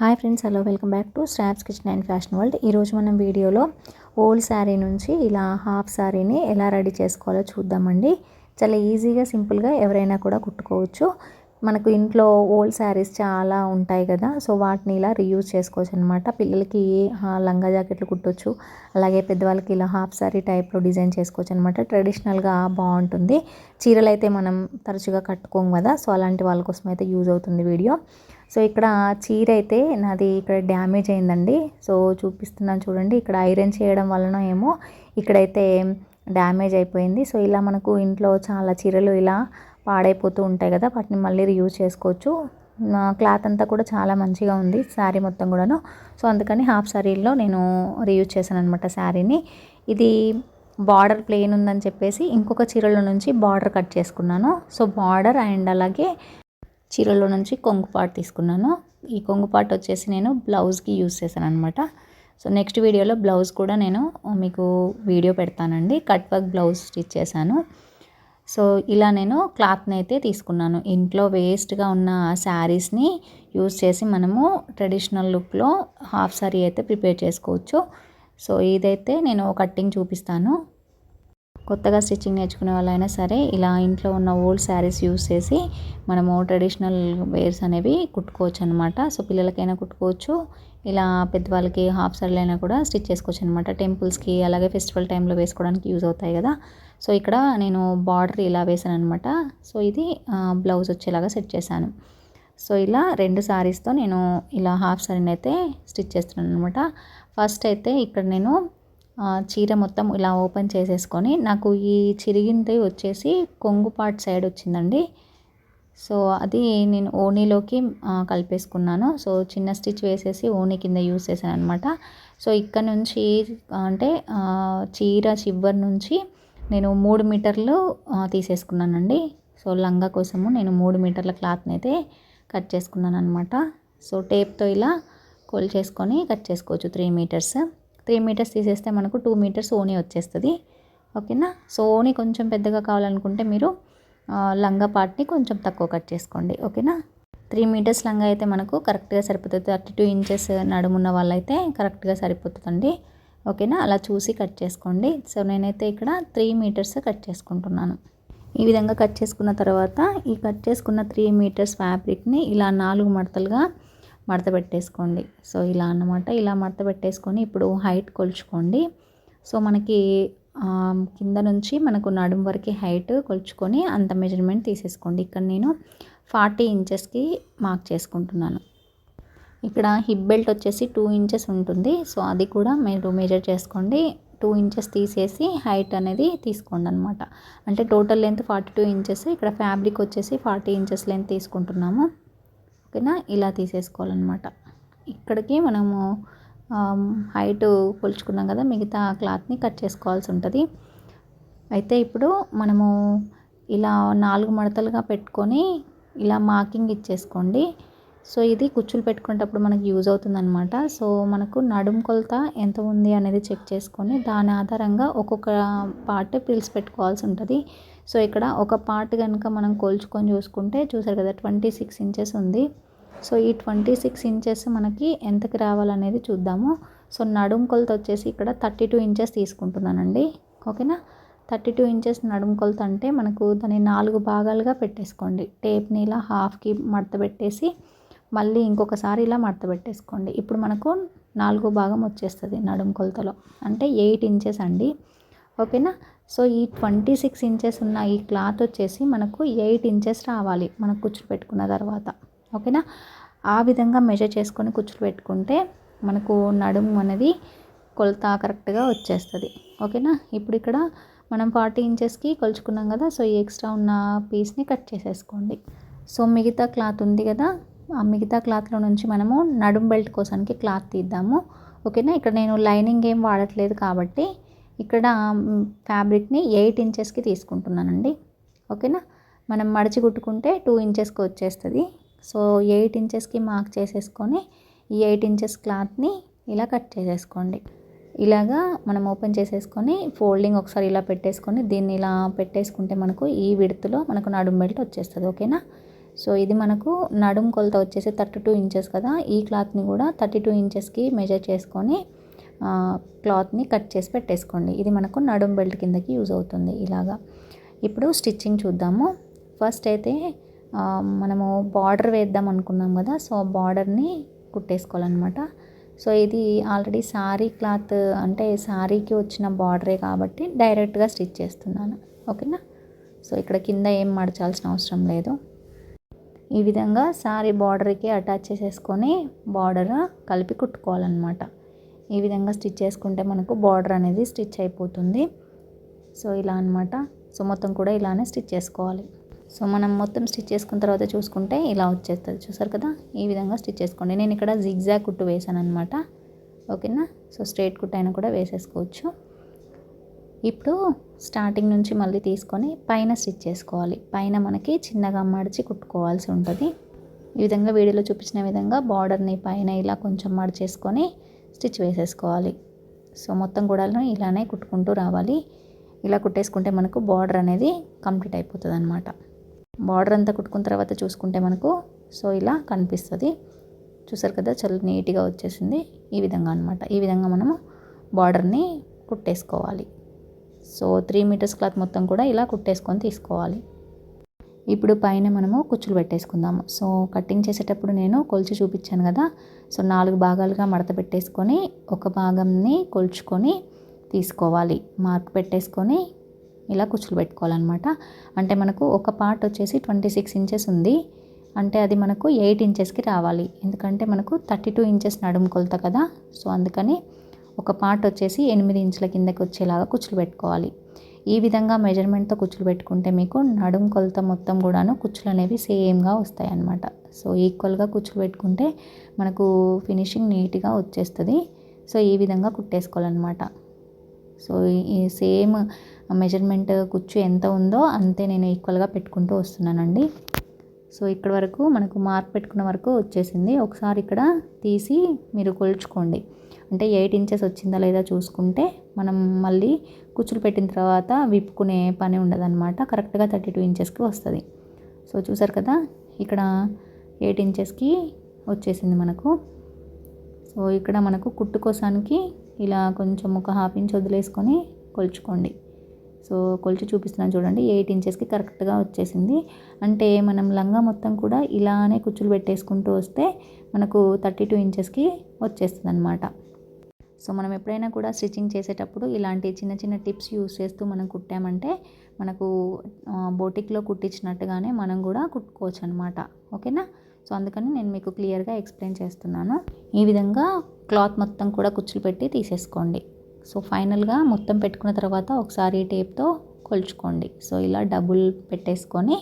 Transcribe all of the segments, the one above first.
Hi friends hello welcome back to stops kitchen and fashion world. ఈరోజు మనం వీడియోలో old sari నుంచి ఇలా హాఫ్ శారీని ఎలా రెడీ చేసుకోవాలో చూద్దామండి. చాలా ఈజీగా సింపుల్గా ఎవరైనా కూడా కుట్టుకోవచ్చు. మనకు ఇంట్లో ఓల్డ్ శారీస్ చాలా ఉంటాయి కదా సో వాటిని ఇలా రీయూజ్ చేసుకోవచ్చు అనమాట పిల్లలకి లంగా జాకెట్లు కుట్టొచ్చు అలాగే పెద్దవాళ్ళకి ఇలా హాఫ్ శారీ టైప్లో డిజైన్ చేసుకోవచ్చు అనమాట ట్రెడిషనల్గా బాగుంటుంది. చీరలు అయితే మనం తరచుగా కట్టుకోం కదా సో అలాంటి వాళ్ళ కోసం అయితే యూజ్ అవుతుంది వీడియో. సో ఇక్కడ చీర అయితే నాది ఇక్కడ డ్యామేజ్ అయిందండి. సో చూపిస్తున్నాను చూడండి ఇక్కడ ఐరన్ చేయడం వలన ఏమో ఇక్కడైతే డ్యామేజ్ అయిపోయింది. సో ఇలా మనకు ఇంట్లో చాలా చీరలు ఇలా పాడైపోతూ ఉంటాయి కదా వాటిని మళ్ళీ రియూజ్ చేసుకోవచ్చు. క్లాత్ అంతా కూడా చాలా మంచిగా ఉంది శారీ మొత్తం కూడాను. సో అందుకని హాఫ్ శారీలో నేను రియూజ్ చేశాను అనమాట శారీని. ఇది బార్డర్ ప్లెయిన్ ఉందని చెప్పేసి ఇంకొక చీరలో నుంచి బార్డర్ కట్ చేసుకున్నాను. సో బార్డర్ అండ్ అలాగే చీరలో నుంచి కొంగు పార్ట్ తీసుకున్నాను. ఈ కొంగు పార్ట్ వచ్చేసి నేను బ్లౌజ్కి యూజ్ చేశాను అనమాట సో నెక్స్ట్ వీడియోలో బ్లౌజ్ కూడా నేను మీకు వీడియో పెడతానండి. కట్ వర్క్ బ్లౌజ్ స్టిచ్ చేశాను. సో ఇలా నేను క్లాత్ని అయితే తీసుకున్నాను. ఇంట్లో వేస్ట్గా ఉన్న శారీస్ని యూస్ చేసి మనము ట్రెడిషనల్ లుక్లో హాఫ్ శారీ అయితే ప్రిపేర్ చేసుకోవచ్చు. సో ఇదైతే నేను కట్టింగ్ చూపిస్తాను. కొత్తగా స్టిచ్చింగ్ నేర్చుకునే వాళ్ళైనా సరే ఇలా ఇంట్లో ఉన్న ఓల్డ్ శారీస్ యూస్ చేసి మనము ట్రెడిషనల్ వేర్స్ అనేవి కుట్టుకోవచ్చు అనమాట సో పిల్లలకైనా కుట్టుకోవచ్చు. ఇలా పెద్దవాళ్ళకి హాఫ్ అయినా కూడా స్టిచ్ చేసుకోవచ్చు అనమాట టెంపుల్స్కి అలాగే ఫెస్టివల్ టైంలో వేసుకోవడానికి యూజ్ అవుతాయి కదా. సో ఇక్కడ నేను బార్డర్ ఇలా వేసాను అనమాట సో ఇది బ్లౌజ్ వచ్చేలాగా సెట్ చేశాను. సో ఇలా రెండు శారీస్తో నేను ఇలా హాఫ్ శారీని అయితే స్టిచ్ చేస్తున్నాను అనమాట ఫస్ట్ అయితే ఇక్కడ నేను చీర మొత్తం ఇలా ఓపెన్ చేసేసుకొని నాకు ఈ చిరిగింది వచ్చేసి కొంగు పార్ట్ సైడ్ వచ్చిందండి. సో అది నేను ఓనీలోకి కలిపేసుకున్నాను. సో చిన్న స్టిచ్ వేసేసి ఓనీ కింద యూస్ చేశాను అనమాట సో ఇక్కడ నుంచి అంటే చీర చివరి నుంచి నేను మూడు మీటర్లు తీసేసుకున్నానండి. సో లంగా కోసము నేను మూడు మీటర్ల క్లాత్ని అయితే కట్ చేసుకున్నాను అనమాట సో టేప్తో ఇలా కోల్ చేసుకొని కట్ చేసుకోవచ్చు త్రీ మీటర్స్. త్రీ మీటర్స్ తీసేస్తే మనకు టూ మీటర్స్ ఓనీ వచ్చేస్తుంది. ఓకేనా? సో ఓనీ కొంచెం పెద్దగా కావాలనుకుంటే మీరు లంగా పార్ట్ని కొంచెం తక్కువ కట్ చేసుకోండి. ఓకేనా? త్రీ మీటర్స్ లంగా అయితే మనకు కరెక్ట్గా సరిపోతుంది. థర్టీ టూ ఇంచెస్ నడుమున్న వాళ్ళైతే కరెక్ట్గా సరిపోతుందండి. ఓకేనా? అలా చూసి కట్ చేసుకోండి. సో నేనైతే ఇక్కడ త్రీ మీటర్స్ కట్ చేసుకుంటున్నాను. ఈ విధంగా కట్ చేసుకున్న తర్వాత ఈ కట్ చేసుకున్న త్రీ మీటర్స్ ఫ్యాబ్రిక్ని ఇలా నాలుగు మడతలుగా మడత పెట్టేసుకోండి. సో ఇలా అన్నమాట. ఇలా మడత పెట్టేసుకొని ఇప్పుడు హైట్ కొలుచుకోండి. సో మనకి కింద నుంచి మనకు నడుము వరకు హైట్ కొలుచుకొని అంత మెజర్మెంట్ తీసేసుకోండి. ఇక్కడ నేను ఫార్టీ ఇంచెస్కి మార్క్ చేసుకుంటున్నాను. ఇక్కడ హిప్ బెల్ట్ వచ్చేసి టూ ఇంచెస్ ఉంటుంది. సో అది కూడా మీరు మెజర్ చేసుకోండి. టూ ఇంచెస్ తీసేసి హైట్ అనేది తీసుకోండి అనమాట అంటే total length forty two inches. ఇక్కడ ఫ్యాబ్రిక్ వచ్చేసి ఫార్టీ ఇంచెస్ లెంత్ తీసుకుంటున్నాము. ఓకేనా ఇలా తీసేసుకోవాలన్నమాట. ఇక్కడికి మనము హైట్ కొలుచుకున్నాం కదా మిగతా క్లాత్ని కట్ చేసుకోవాల్సి ఉంటుంది. అయితే ఇప్పుడు మనము ఇలా నాలుగు మడతలుగా పెట్టుకొని ఇలా మార్కింగ్ ఇచ్చేసుకోండి. సో ఇది కుచ్చులు పెట్టుకునేటప్పుడు మనకి యూజ్ అవుతుందన్నమాట. సో మనకు నడుం కొలత ఎంత ఉంది అనేది చెక్ చేసుకొని దాని ఆధారంగా ఒక్కొక్క పార్ట్ పిలిచి పెట్టుకోవాల్సి ఉంటుంది. సో ఇక్కడ ఒక పార్ట్ కనుక మనం కోల్చుకొని చూసుకుంటే చూసారు కదా ట్వంటీ సిక్స్ ఇంచెస్ ఉంది. సో ఈ ట్వంటీ సిక్స్ ఇంచెస్ మనకి ఎంతకి రావాలనేది చూద్దాము. సో నడుం కొలత వచ్చేసి ఇక్కడ థర్టీ టూ ఇంచెస్ తీసుకుంటున్నానండి. ఓకేనా? థర్టీ టూ ఇంచెస్ నడుము కొలత అంటే మనకు దాన్ని నాలుగు భాగాలుగా పెట్టేసుకోండి. టేప్ని ఇలా హాఫ్కి మడత పెట్టేసి మళ్ళీ ఇంకొకసారి ఇలా మడత పెట్టేసుకోండి. ఇప్పుడు మనకు నాలుగో భాగం వచ్చేస్తుంది నడుము కొలతలో. అంటే ఎయిట్ ఇంచెస్ అండి. ఓకేనా? సో ఈ ట్వంటీ సిక్స్ ఇంచెస్ ఉన్న ఈ క్లాత్ వచ్చేసి మనకు ఎయిట్ ఇంచెస్ రావాలి మనకు కుచ్చులు పెట్టుకున్న తర్వాత. ఓకేనా? ఆ విధంగా మెజర్ చేసుకొని కుచ్చులు పెట్టుకుంటే మనకు నడుము అనేది కొలత కరెక్ట్గా వచ్చేస్తుంది. ఓకేనా? ఇప్పుడు ఇక్కడ మనం ఫార్టీ ఇంచెస్కి కొలుచుకున్నాం కదా సో ఈ ఎక్స్ట్రా ఉన్న పీస్ని కట్ చేసేసుకోండి. సో మిగతా క్లాత్ ఉంది కదా ఆ మిగతా క్లాత్లో నుంచి మనము నడుం బెల్ట్ కోసానికి క్లాత్ తీద్దాము. ఓకేనా? ఇక్కడ నేను లైనింగ్ ఏం వాడట్లేదు కాబట్టి ఇక్కడ ఫ్యాబ్రిక్ని ఎయిట్ ఇంచెస్కి తీసుకుంటున్నానండి. ఓకేనా? మనం మడిచి కుట్టుకుంటే టూ ఇంచెస్కి వచ్చేస్తుంది. సో ఎయిట్ ఇంచెస్కి మార్క్ చేసేసుకొని ఈ ఎయిట్ ఇంచెస్ క్లాత్ని ఇలా కట్ చేసేసుకోండి. ఇలాగా మనం ఓపెన్ చేసేసుకొని ఫోల్డింగ్ ఒకసారి ఇలా పెట్టేసుకొని దీన్ని ఇలా పెట్టేసుకుంటే మనకు ఈ విడుతులో మనకు నడుం బెల్ట్ వచ్చేస్తుంది. ఓకేనా? సో ఇది మనకు నడుం కొలత వచ్చేసి థర్టీ టూ ఇంచెస్ కదా. ఈ క్లాత్ని కూడా థర్టీ టూ ఇంచెస్కి మెజర్ చేసుకొని క్లాత్ని కట్ చేసి పెట్టేసుకోండి. ఇది మనకు నడుం బెల్ట్ కిందకి యూజ్ అవుతుంది ఇలాగా. ఇప్పుడు స్టిచ్చింగ్ చూద్దాము. ఫస్ట్ అయితే మనము బార్డర్ వేద్దాం అనుకున్నాం కదా సో బార్డర్ని కుట్టేసుకోవాలన్నమాట. సో ఇది ఆల్రెడీ శారీ క్లాత్ అంటే శారీకి వచ్చిన బార్డరే కాబట్టి డైరెక్ట్గా స్టిచ్ చేస్తున్నాను. ఓకేనా? సో ఇక్కడ కింద ఏం మడచాల్సిన అవసరం లేదు. ఈ విధంగా సారీ బార్డర్కి అటాచ్ చేసేసుకొని బార్డర్ కలిపి కుట్టుకోవాలన్నమాట. ఈ విధంగా స్టిచ్ చేసుకుంటే మనకు బార్డర్ అనేది స్టిచ్ అయిపోతుంది. సో ఇలా అనమాట సో మొత్తం కూడా ఇలానే స్టిచ్ చేసుకోవాలి. సో మనం మొత్తం స్టిచ్ చేసుకున్న తర్వాత చూసుకుంటే ఇలా వచ్చేస్తుంది. చూసారు కదా? ఈ విధంగా స్టిచ్ చేసుకోండి. నేను ఇక్కడ జిగ్జాగ్ కుట్టు వేసాను అనమాట ఓకేనా? సో స్ట్రైట్ కుట్టు అయినా కూడా వేసేసుకోవచ్చు. ఇప్పుడు స్టార్టింగ్ నుంచి మళ్ళీ తీసుకొని పైన స్టిచ్ చేసుకోవాలి. పైన మనకి చిన్నగా మడిచి కుట్టుకోవాల్సి ఉంటుంది. ఈ విధంగా వీడియోలో చూపించిన విధంగా బార్డర్ని పైన ఇలా కొంచెం మడిచేసుకొని స్టిచ్ వేసేసుకోవాలి. సో మొత్తం కూడా ఇలానే కుట్టుకుంటూ రావాలి. ఇలా కుట్టేసుకుంటే మనకు బార్డర్ అనేది కంప్లీట్ అయిపోతుంది అనమాట బార్డర్ అంతా కుట్టుకున్న తర్వాత చూసుకుంటే మనకు సో ఇలా కనిపిస్తుంది. చూసారు కదా చాలా నీట్గా వచ్చేసింది. ఈ విధంగా అనమాట ఈ విధంగా మనము బార్డర్ని కుట్టేసుకోవాలి. సో త్రీ మీటర్స్ క్లాత్ మొత్తం కూడా ఇలా కుట్టేసుకొని తీసుకోవాలి. ఇప్పుడు పైన మనము కుచ్చులు పెట్టేసుకుందాము. సో కటింగ్ చేసేటప్పుడు నేను కొలిచి చూపించాను కదా. సో నాలుగు భాగాలుగా మడత పెట్టేసుకొని ఒక భాగంని కొలుచుకొని తీసుకోవాలి. మార్క్ పెట్టేసుకొని ఇలా కుచ్చులు పెట్టుకోవాలన్నమాట. అంటే మనకు ఒక పార్ట్ వచ్చేసి ట్వంటీ సిక్స్ ఇంచెస్ ఉంది. అంటే అది మనకు ఎయిట్ ఇంచెస్కి రావాలి. ఎందుకంటే మనకు థర్టీ టూ ఇంచెస్ నడుము కొలత కదా. సో అందుకని ఒక పార్ట్ వచ్చేసి ఎనిమిది ఇంచుల కిందకి వచ్చేలాగా కుచ్చులు పెట్టుకోవాలి. ఈ విధంగా మెజర్మెంట్తో కుచ్చులు పెట్టుకుంటే మీకు నడుం కొలత మొత్తం కూడాను కుచ్చులు అనేవి సేమ్గా వస్తాయి అన్నమాట సో ఈక్వల్గా కుచ్చులు పెట్టుకుంటే మనకు ఫినిషింగ్ నీట్గా వచ్చేస్తుంది. సో ఈ విధంగా కుట్టేసుకోవాలన్నమాట. సో ఈ సేమ్ మెజర్మెంట్ కుచ్చు ఎంత ఉందో అంతే నేను ఈక్వల్గా పెట్టుకుంటూ వస్తున్నానండి. సో ఇక్కడ వరకు మనకు మార్క్ పెట్టుకున్న వరకు వచ్చేసింది. ఒకసారి ఇక్కడ తీసి మీరు కొలుచుకోండి. అంటే ఎయిట్ ఇంచెస్ వచ్చిందా లేదా చూసుకుంటే మనం మళ్ళీ కుచ్చులు పెట్టిన తర్వాత విప్పుకునే పని ఉండదన్నమాట. కరెక్ట్గా థర్టీ టూ ఇంచెస్కి వస్తుంది. సో చూసారు కదా ఇక్కడ ఎయిట్ ఇంచెస్కి వచ్చేసింది మనకు. సో ఇక్కడ మనకు కుట్టు కోసానికి ఇలా కొంచెం ఒక హాఫ్ ఇంచ్ వదిలేసుకొని కొలుచుకోండి. సో కొలిచి చూపిస్తున్నాను చూడండి. ఎయిట్ ఇంచెస్కి కరెక్ట్గా వచ్చేసింది. అంటే మనం లంగా మొత్తం కూడా ఇలానే కుచ్చులు పెట్టేసుకుంటూ వస్తే మనకు థర్టీ టూ ఇంచెస్కి వచ్చేస్తుంది అనమాట సో మనం ఎప్పుడైనా కూడా స్టిచ్చింగ్ చేసేటప్పుడు ఇలాంటి చిన్న చిన్న టిప్స్ యూస్ చేస్తూ మనం కుట్టామంటే మనకు బోటిక్లో కుట్టించినట్టుగానే మనం కూడా కుట్టుకోవచ్చు అనమాట ఓకేనా? సో అందుకని నేను మీకు క్లియర్గా ఎక్స్ప్లెయిన్ చేస్తున్నాను. ఈ విధంగా క్లాత్ మొత్తం కూడా కుచ్చులు పెట్టి తీసేసుకోండి. సో ఫైనల్గా మొత్తం పెట్టుకున్న తర్వాత ఒకసారి టేప్తో కొలుచుకోండి. సో ఇలా డబుల్ పెట్టేసుకొని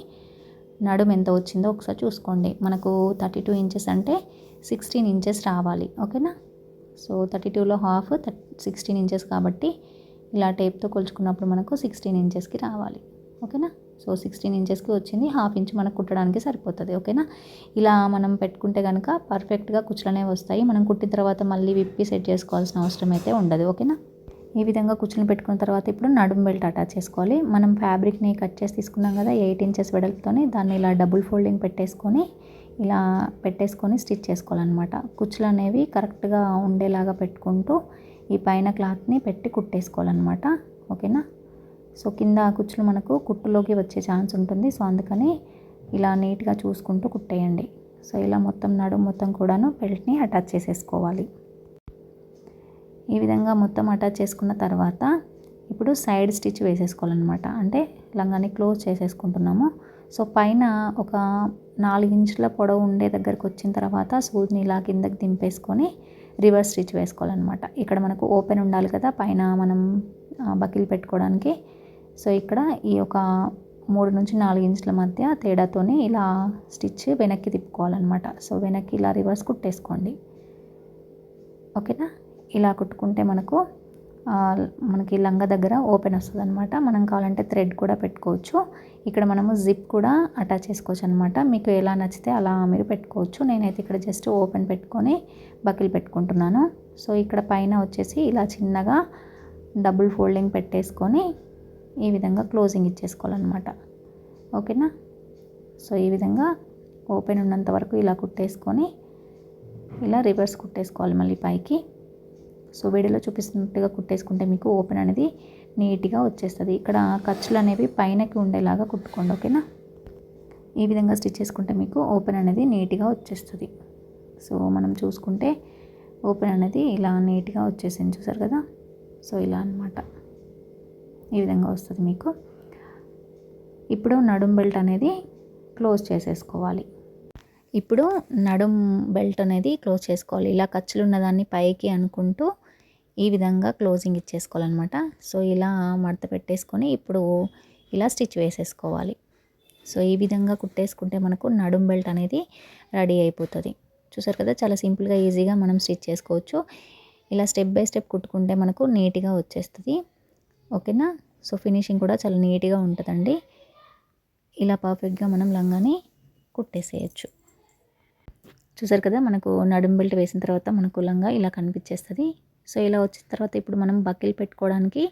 నడుము ఎంత వచ్చిందో ఒకసారి చూసుకోండి. మనకు థర్టీ టూ ఇంచెస్ అంటే సిక్స్టీన్ ఇంచెస్ రావాలి. ఓకేనా? సో థర్టీ టూలో హాఫ్ సిక్స్టీన్ ఇంచెస్ కాబట్టి ఇలా టేప్తో కొలుచుకున్నప్పుడు మనకు సిక్స్టీన్ ఇంచెస్కి రావాలి. ఓకేనా? సో సిక్స్టీన్ ఇంచెస్కి వచ్చింది హాఫ్ ఇంచ్ మనకు కుట్టడానికి సరిపోతుంది. ఓకేనా? ఇలా మనం పెట్టుకుంటే కనుక పర్ఫెక్ట్గా కుచ్చులనే వస్తాయి. మనం కుట్టిన తర్వాత మళ్ళీ విప్పి సెట్ చేసుకోవాల్సిన అవసరం అయితే ఉండదు. ఓకేనా? ఈ విధంగా కుచ్చులు పెట్టుకున్న తర్వాత ఇప్పుడు నడుము బెల్ట్ అటాచ్ చేసుకోవాలి. మనం ఫ్యాబ్రిక్ని కట్ చేసి తీసుకున్నాం కదా ఎయిట్ ఇంచెస్ వెడల్పుతోని దాన్ని ఇలా డబుల్ ఫోల్డింగ్ పెట్టేసుకొని ఇలా పెట్టేసుకొని స్టిచ్ చేసుకోవాలన్నమాట. కుచ్చులు అనేవి కరెక్ట్గా ఉండేలాగా పెట్టుకుంటూ ఈ పైన క్లాత్ని పెట్టి కుట్టేసుకోవాలన్నమాట. ఓకేనా? సో కింద కుచ్చులు మనకు కుట్టులోకి వచ్చే ఛాన్స్ ఉంటుంది. సో అందుకని ఇలా నీట్గా చూసుకుంటూ కుట్టేయండి. సో ఇలా మొత్తం నడుము మొత్తం కూడాను బెల్ట్ని అటాచ్ చేసేసుకోవాలి. ఈ విధంగా మొత్తం అటాచ్ చేసుకున్న తర్వాత ఇప్పుడు సైడ్ స్టిచ్ వేసేసుకోవాలన్నమాట. అంటే లంగాని క్లోజ్ చేసేసుకుంటున్నాము. సో పైన ఒక నాలుగు ఇంచుల పొడవు ఉండే దగ్గరకు వచ్చిన తర్వాత సూదిని ఇలా కిందకి దింపేసుకొని రివర్స్ స్టిచ్ వేసుకోవాలన్నమాట. ఇక్కడ మనకు ఓపెన్ ఉండాలి కదా పైన మనం బకిల్ పెట్టుకోవడానికి. సో ఇక్కడ ఈ ఒక మూడు నుంచి నాలుగు ఇంచుల మధ్య తేడాతోనే ఇలా స్టిచ్ వెనక్కి తిప్పుకోవాలన్నమాట. సో వెనక్కి ఇలా రివర్స్ కుట్టేసుకోండి. ఓకేనా? ఇలా కుట్టుకుంటే మనకు మనకి లంగ దగ్గర ఓపెన్ వస్తుంది అనమాట మనం కావాలంటే థ్రెడ్ కూడా పెట్టుకోవచ్చు. ఇక్కడ మనము జిప్ కూడా అటాచ్ చేసుకోవచ్చు అనమాట మీకు ఎలా నచ్చితే అలా మీరు పెట్టుకోవచ్చు. నేనైతే ఇక్కడ జస్ట్ ఓపెన్ పెట్టుకొని బకిల్ పెట్టుకుంటున్నాను. సో ఇక్కడ పైన వచ్చేసి ఇలా చిన్నగా డబుల్ ఫోల్డింగ్ పెట్టేసుకొని ఈ విధంగా క్లోజింగ్ ఇచ్చేసుకోవాలన్నమాట. ఓకేనా? సో ఈ విధంగా ఓపెన్ ఉన్నంత వరకు ఇలా కుట్టేసుకొని ఇలా రివర్స్ కుట్టేసుకోవాలి మళ్ళీ పైకి. సో వీడియోలో చూపిస్తున్నట్టుగా కుట్టేసుకుంటే మీకు ఓపెన్ అనేది నీట్గా వచ్చేస్తుంది. ఇక్కడ ఖర్చులు అనేవి పైనకి ఉండేలాగా కుట్టుకోండి ఓకేనా? ఈ విధంగా స్టిచ్ చేసుకుంటే మీకు ఓపెన్ అనేది నీట్గా వచ్చేస్తుంది. సో మనం చూసుకుంటే ఓపెన్ అనేది ఇలా నీట్గా వచ్చేసింది చూసారు కదా? సో ఇలా అనమాట ఈ విధంగా వస్తుంది మీకు. ఇప్పుడు నడుం బెల్ట్ అనేది క్లోజ్ చేసేసుకోవాలి. ఇప్పుడు నడుం బెల్ట్ అనేది క్లోజ్ చేసుకోవాలి. ఇలా ఖర్చులు ఉన్నదాన్ని పైకి అనుకుంటూ ఈ విధంగా క్లోజింగ్ ఇచ్చేసుకోవాలన్నమాట. సో ఇలా మడత పెట్టేసుకొని ఇప్పుడు ఇలా స్టిచ్ వేసేసుకోవాలి. సో ఈ విధంగా కుట్టేసుకుంటే మనకు నడుం బెల్ట్ అనేది రెడీ అయిపోతుంది. చూసారు కదా చాలా సింపుల్గా ఈజీగా మనం స్టిచ్ చేసుకోవచ్చు. ఇలా స్టెప్ బై స్టెప్ కుట్టుకుంటే మనకు నీట్గా వచ్చేస్తుంది. ఓకేనా? సో ఫినిషింగ్ కూడా చాలా నీట్గా ఉంటుందండి. ఇలా పర్ఫెక్ట్గా మనం లంగాని కుట్టేసేయచ్చు. చూసారు కదా మనకు నడుం బెల్ట్ వేసిన తర్వాత మనకు లంగా ఇలా కనిపించేస్తుంది. సో ఇలా వచ్చిన తర్వాత ఇప్పుడు మనం బకిల్ పెట్టుకోవడానికి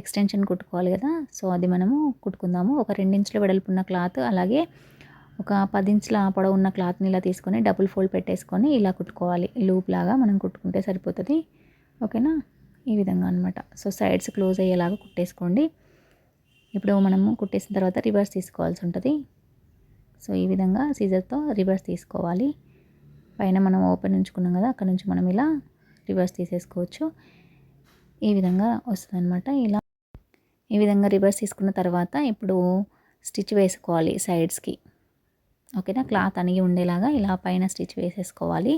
ఎక్స్టెన్షన్ కుట్టుకోవాలి కదా. సో అది మనము కుట్టుకుందాము. ఒక రెండించుల వెడల్పున్న క్లాత్ అలాగే ఒక పది ఇంచుల పొడవు ఉన్న క్లాత్ని ఇలా తీసుకొని డబుల్ ఫోల్డ్ పెట్టేసుకొని ఇలా కుట్టుకోవాలి. లూప్ లాగా మనం కుట్టుకుంటే సరిపోతుంది. ఓకేనా? ఈ విధంగా అనమాట సో సైడ్స్ క్లోజ్ అయ్యేలాగా కుట్టేసుకోండి. ఇప్పుడు మనము కుట్టేసిన తర్వాత రివర్స్ తీసుకోవాల్సి ఉంటుంది. సో ఈ విధంగా సీజర్తో రివర్స్ తీసుకోవాలి. పైన మనం ఓపెన్ ఉంచుకున్నాం కదా అక్కడ నుంచి మనం ఇలా రివర్స్ తీసేసుకోవచ్చు. ఈ విధంగా వస్తుంది అనమాట ఇలా ఈ విధంగా రివర్స్ తీసుకున్న తర్వాత ఇప్పుడు స్టిచ్ వేసుకోవాలి సైడ్స్కి. ఓకేనా? క్లాత్ అణిగి ఉండేలాగా ఇలా పైన స్టిచ్ వేసేసుకోవాలి.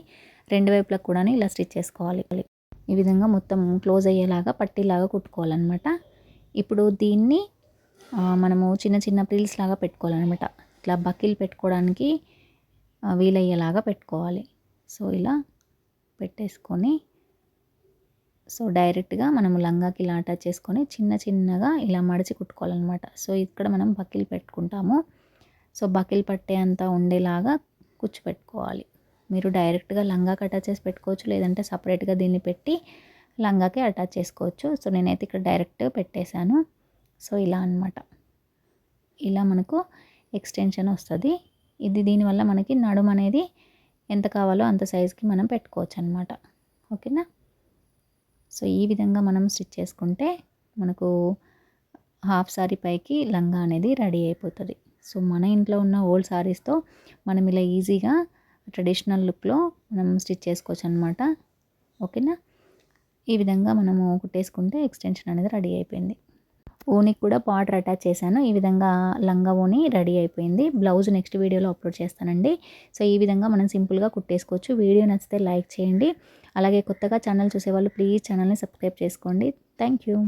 రెండు వైపులకు కూడా ఇలా స్టిచ్ చేసుకోవాలి. ఈ విధంగా మొత్తం క్లోజ్ అయ్యేలాగా పట్టీలాగా కుట్టుకోవాలన్నమాట. ఇప్పుడు దీన్ని మనము చిన్న చిన్న ప్రిల్స్ లాగా పెట్టుకోవాలన్నమాట. ఇట్లా బకిల్ పెట్టుకోవడానికి వీలయ్యేలాగా పెట్టుకోవాలి. సో ఇలా పెట్టేసుకొని సో డైరెక్ట్గా మనం లంగాకి ఇలా అటాచ్ చేసుకొని చిన్న చిన్నగా ఇలా మడిచి కుట్టుకోవాలన్నమాట. సో ఇక్కడ మనం బకిల్ పెట్టుకుంటాము. సో బకిల్ పట్టే అంతా ఉండేలాగా కూర్చోపెట్టుకోవాలి మీరు డైరెక్ట్గా లంగాకి అటాచ్ చేసి పెట్టుకోవచ్చు లేదంటే సపరేట్గా దీన్ని పెట్టి లంగాకి అటాచ్ చేసుకోవచ్చు. సో నేనైతే ఇక్కడ డైరెక్ట్ పెట్టేశాను. సో ఇలా అనమాట ఇలా మనకు ఎక్స్టెన్షన్ వస్తుంది. ఇది దీనివల్ల మనకి నడుము అనేది ఎంత కావాలో అంత సైజుకి మనం పెట్టుకోవచ్చు అనమాట ఓకేనా? సో ఈ విధంగా మనం స్టిచ్ చేసుకుంటే మనకు హాఫ్ సారీ పైకి లంగా అనేది రెడీ అయిపోతుంది. సో మన ఇంట్లో ఉన్న ఓల్డ్ సారీస్తో మనం ఇలా ఈజీగా ట్రెడిషనల్ లుక్లో మనం స్టిచ్ చేసుకోవచ్చు అనమాట ఓకేనా? ఈ విధంగా మనము కుట్టేసుకుంటే ఎక్స్టెన్షన్ అనేది రెడీ అయిపోయింది. ఓనికి కూడా బార్డర్ అటాచ్ చేశాను. ఈ విధంగా లంగా ఓని రెడీ అయిపోయింది. బ్లౌజ్ నెక్స్ట్ వీడియోలో అప్లోడ్ చేస్తానండి. సో ఈ విధంగా మనం సింపుల్గా కుట్టేసుకోవచ్చు. వీడియో నచ్చితే లైక్ చేయండి. అలాగే కొత్తగా ఛానల్ చూసేవాళ్ళు ప్లీజ్ ఛానల్ని సబ్స్క్రైబ్ చేసుకోండి. Thank you.